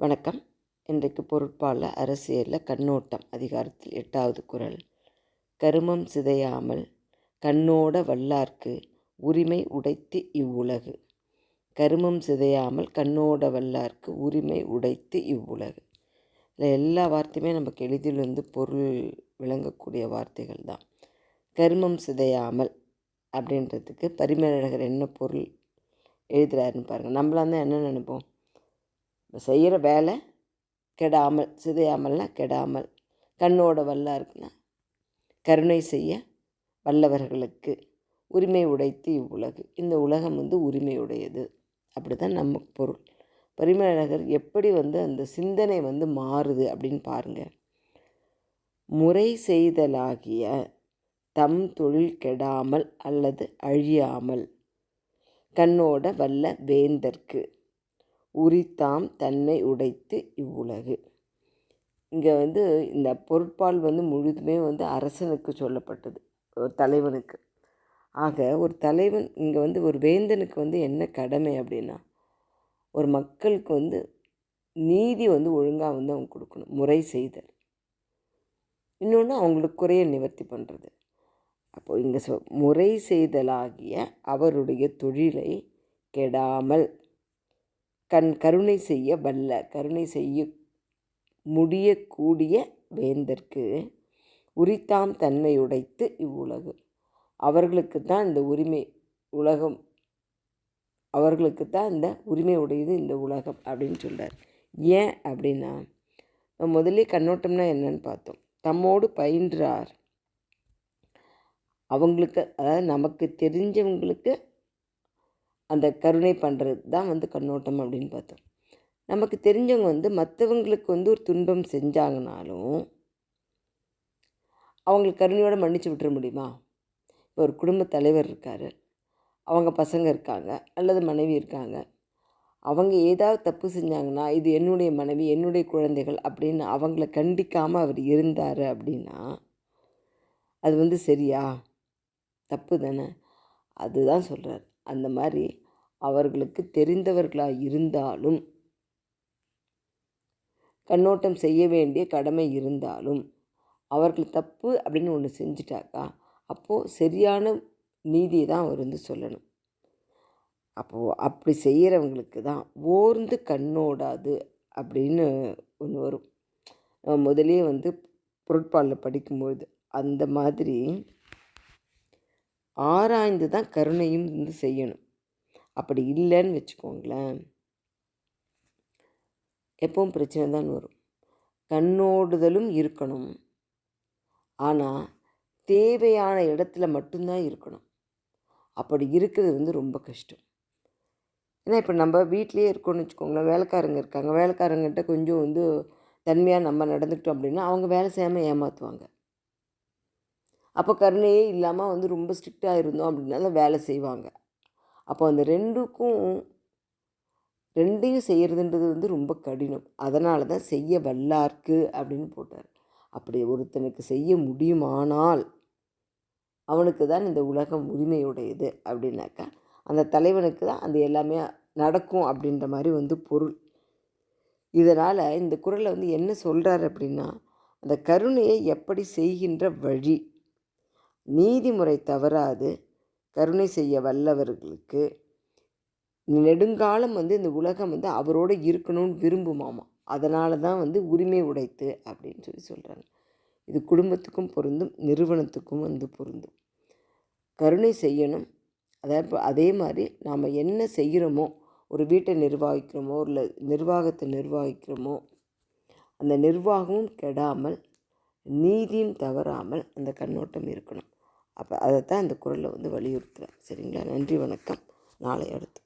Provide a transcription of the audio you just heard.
வணக்கம். இன்றைக்கு பொருட்பால அரசியலில் கண்ணோட்டம் அதிகாரத்தில் எட்டாவது குரல். கருமம் சிதையாமல் கண்ணோட வல்லார்க்கு உரிமை உடைத்து இவ்வுலகு. கருமம் சிதையாமல் கண்ணோட வல்லார்க்கு உரிமை உடைத்து இவ்வுலகு. இதில் எல்லா வார்த்தையுமே நமக்கு எளிதில் வந்து பொருள் விளங்கக்கூடிய வார்த்தைகள் தான். கருமம் சிதையாமல் அப்படின்றதுக்கு பரிமேலழகர் என்ன பொருள் எழுதுகிறாருன்னு பாருங்கள் நம்மளாம் தான் என்ன நினைப்போம்? செய்கிற வேலை கெடாமல் சிதையாமல்னா கெடாமல். கண்ணோட வல்லா இருக்குன்னா கருணை செய்ய வல்லவர்களுக்கு உரிமை உடைத்து இவ்வுலகு. இந்த உலகம் வந்து உரிமை உடையது அப்படி தான் நம்ம பொருள். பரிமேலழகர் எப்படி வந்து அந்த சிந்தனை வந்து மாறுது அப்படின்னு பாருங்கள் முறை செய்தலாகிய தம் தொழில் கெடாமல் அல்லது அழியாமல் கண்ணோட வல்ல வேந்தற்கு உரித்தாம் தன்னை உடைத்து இவ்வுலகு. இங்கே வந்து இந்த பொருட்பால் வந்து முழுதுமே வந்து அரசனுக்கு சொல்லப்பட்டது ஒரு தலைவனுக்கு. ஆக ஒரு தலைவன் இங்கே வந்து ஒரு வேந்தனுக்கு வந்து என்ன கடமை அப்படின்னா ஒரு மக்களுக்கு வந்து நீதி வந்து ஒழுங்காக வந்து அவங்க கொடுக்கணும் முறை செய்தல். இன்னொன்று அவங்களுக்கு குறைய நிவர்த்தி பண்ணுறது அப்போது இங்கே சொ முறை செய்தலாகிய அவருடைய தொழிலை கெடாமல் கண் கருணை செய்ய வல்ல கருணை செய்ய முடியக்கூடிய வேந்தற்கு உரித்தாம் தன்மை உடைத்து இவ்வுலகு. அவர்களுக்கு தான் இந்த உரிமை உலகம் அவர்களுக்கு தான் இந்த உரிமை உடையது இந்த உலகம் அப்படின்னு சொல்கிறார் ஏன் அப்படின்னா முதலே கண்ணோட்டம்னா என்னன்னு பார்த்தோம். தம்மோடு பயின்றார். அவங்களுக்கு அதாவது நமக்கு தெரிஞ்சவங்களுக்கு அந்த கருணை பண்ணுறது தான் வந்து கண்ணோட்டம் அப்படின்னு பார்த்தோம். நமக்கு தெரிஞ்சவங்க வந்து மற்றவங்களுக்கு வந்து ஒரு துன்பம் செஞ்சாங்கனாலும் அவங்களுக்கு கருணையோடு மன்னிச்சு விட்டுற முடியுமா? இப்போ ஒரு குடும்ப தலைவர் இருக்கார். அவங்க பசங்க இருக்காங்க. அல்லது மனைவி இருக்காங்க. அவங்க ஏதாவது தப்பு செஞ்சாங்கன்னா இது என்னுடைய மனைவி என்னுடைய குழந்தைகள் அப்படின்னு அவங்கள கண்டிக்காமல் அவர் இருந்தார் அப்படின்னா அது வந்து சரியா? தப்பு தானே? அதுதான் சொல்கிறார் அந்த மாதிரி அவர்களுக்கு தெரிந்தவர்களாக இருந்தாலும் கண்ணோட்டம் செய்ய வேண்டிய கடமை இருந்தாலும் அவர்கள் தப்பு அப்படின்னு ஒன்று செஞ்சிட்டாக்கா அப்போது சரியான நீதியை தான் அவர் வந்து சொல்லணும். அப்போது அப்படி செய்கிறவங்களுக்கு தான் ஓர்ந்து கண்ணோடாது அப்படின்னு ஒன்று வரும். முதலே வந்து பொருட்பாலில் படிக்கும்பொழுது அந்த மாதிரி ஆராய்ந்து தான் கருணையும் வந்து செய்யணும். அப்படி இல்லைன்னு வச்சுக்கோங்களேன். எப்பவும் பிரச்சனை தான் வரும். கண்ணோடுதலும் இருக்கணும். ஆனால் தேவையான இடத்துல மட்டும்தான் இருக்கணும். அப்படி இருக்கிறது வந்து ரொம்ப கஷ்டம். ஏன்னா இப்போ நம்ம வீட்லேயே இருக்கோம்னு வச்சுக்கோங்களேன். வேலைக்காரங்க இருக்காங்க. வேலைக்காரங்கிட்ட கொஞ்சம் வந்து தன்மையாக நம்ம நடந்துக்கிட்டோம் அப்படின்னா அவங்க வேலை செய்யாமல் ஏமாற்றுவாங்க அப்போ கருணையே இல்லாமல் வந்து ரொம்ப ஸ்ட்ரிக்டாக இருந்தோம் அப்படின்னா வேலை செய்வாங்க. அப்போ அந்த ரெண்டுக்கும் ரெண்டையும் செய்கிறதுன்றது வந்து ரொம்ப கடினம். அதனால தான் செய்ய வல்லார்க்கு அப்படின்னு போட்டார். அப்படி ஒருத்தனுக்கு செய்ய முடியுமானால் அவனுக்கு தான் இந்த உலகம் உரிமையுடையது அப்படின்னாக்கா அந்த தலைவனுக்கு தான் அந்த எல்லாமே நடக்கும் அப்படின்ற மாதிரி வந்து பொருள். இதனால் இந்த குரலை வந்து என்ன சொல்கிறார் அப்படின்னா அந்த கருணையை எப்படி செய்கின்ற வழி நீதிமுறை தவறாது கருணை செய்ய வல்லவர்களுக்கு நெடுங்காலம் வந்து இந்த உலகம் வந்து அவரோடு இருக்கணும்னு விரும்புமாமா. அதனால தான் வந்து உரிமை உடைத்து அப்படின்னு சொல்லி சொல்கிறாங்க இது குடும்பத்துக்கும் பொருந்தும் நிறுவனத்துக்கும் வந்து பொருந்தும். கருணை செய்யணும். அதாவது அதே மாதிரி நாம் என்ன செய்கிறோமோ ஒரு வீட்டை நிர்வகிக்கிறோமோ இல்லை நிர்வாகத்தை நிர்வகிக்கிறோமோ அந்த நிர்வாகமும் கெடாமல் நீதியும் தவறாமல் அந்த கண்ணோட்டம் இருக்கணும். அப்போ அதை தான் இந்த குரலில் வந்து வலியுறுத்துகிறேன் சரிங்களா? நன்றி வணக்கம். நாளை அடுத்து.